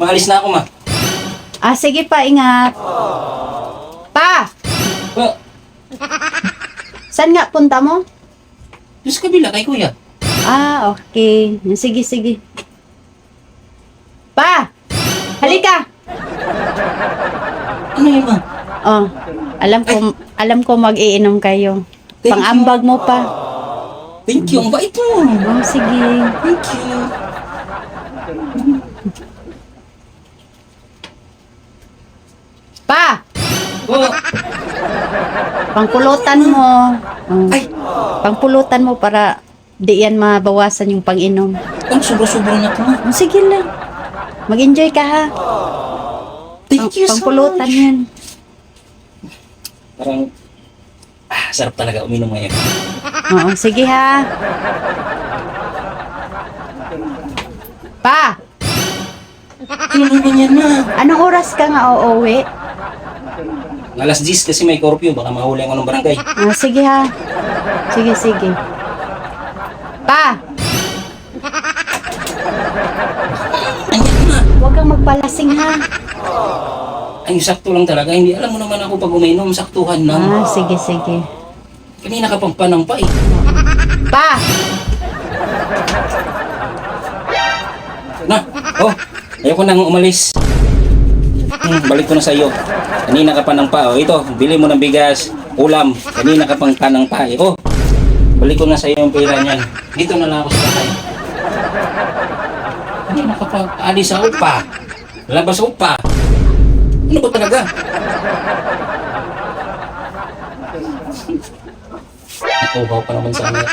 Maalis na ako, ma. Ah, sige pa, ingat. Pa! Pa, Saan nga punta mo? doon sa kabila kay kuya. Ah, okay. Sige, sige. Pa! Halika! Ano yun, ma? Oh, alam ko, alam ko mag-iinom kayo. Thank Pang-ambag mo pa. Thank you, ang bait mo. Oh, sige. Thank you. Pa! Oh, Pangpulutan mo. Oh, ay, pangpulutan mo para di yan mabawasan yung pang-inom. ang sobra-sobra na ma. Oh, sige lang. Mag-enjoy ka ha. Thank you so pangpulutan much. yan. Parang, ah, sarap talaga uminom ngayon. Oo, sige ha. Pa! Ano naman yan, ma? Anong oras ka nga uuwi? Alas 10 kasi may curfew, baka mahuli ako ng barangay. Ah, sige ha. Sige, sige. Pa! Huwag kang magpalasing ha. Ay, sakto lang talaga. Hindi alam mo naman ako pag uminom, saktuhan lang. Ah, sige, sige. Kanina ka pang panampa eh. Pa! Na, oh, ayoko nang umalis. Balik ko na sa iyo. Kanina ka pa ng pa. Oh, ito, bili mo ng bigas, ulam. Kanina ka pang kanang pa. Eh. Oh, balik ko na sa iyo yung pera niyan. Dito na lang ako sa bahay. Kanina ka pa alis sa upa. Labas sa upa. Ano ba talaga? Nakuha pa naman sa amin.